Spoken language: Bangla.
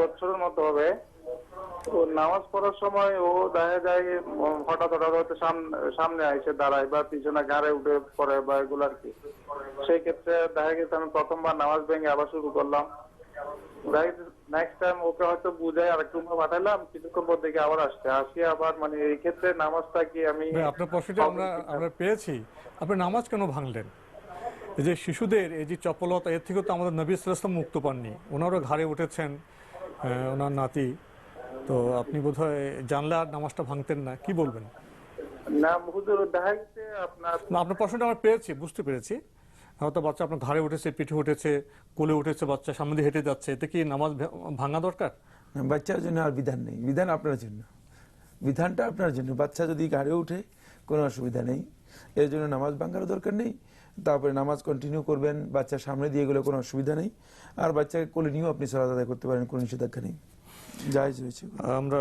বছরের মতো হবে। ও নামাজ পড়ার সময় ও দেখা যায় হঠাৎ হঠাৎ হয়তো সামনে এসে দাঁড়ায় বা পিছনে ঘাড়ে উঠে পড়ে বা এগুলো আর কি। সেই ক্ষেত্রে দেখা গেছে আমি প্রথমবার নামাজ ভেঙে আবার শুরু করলাম। নেক্সট টাইম ওকে হয়তো বুঝাই আর একটু পাঠালাম কিছুক্ষণ পর দেখে আবার আসছে। আসি আবার মানে এই ক্ষেত্রে নামাজটা কি আমি আপনার প্রশ্নটা আমরা আমরা পেয়েছি। আপনি নামাজ কেন ভাঙলেন? এই যে শিশুদের এই যে চপলতা এর থেকে তো আমাদের নবী ইসলাম মুক্ত পাননি। ওনারও ঘাড়ে উঠেছেন। ওনার নাতি। তো আপনি বোধহয় জানলে আর নামাজটা ভাঙতেন না কি বলবেন? হুজুর আপনার আপনার প্রশ্নটা আমরা পেয়েছি বুঝতে পেরেছি। হয়তো বাচ্চা আপনার ঘাড়ে উঠেছে পিঠে উঠেছে কোলে উঠেছে বাচ্চা সামনে দিয়ে হেঁটে যাচ্ছে এতে কি নামাজ ভাঙা দরকার? বাচ্চার জন্য আর বিধান নেই। বিধান আপনার জন্য। বিধানটা আপনার জন্য। বাচ্চা যদি গাড়ি উঠে কোনো অসুবিধা নেই। এর জন্য নামাজ ভাঙারও দরকার নেই। তারপরে নামাজ কন্টিনিউ করবেন বাচ্চার সামনে দিয়ে গেলে কোনো অসুবিধা নেই। আর বাচ্চাকে কোলে নিয়েও আপনি সালাদ আদায় করতে পারেন, কোনো নিষেধাজ্ঞা নেই। যাই হয়েছে। আমরা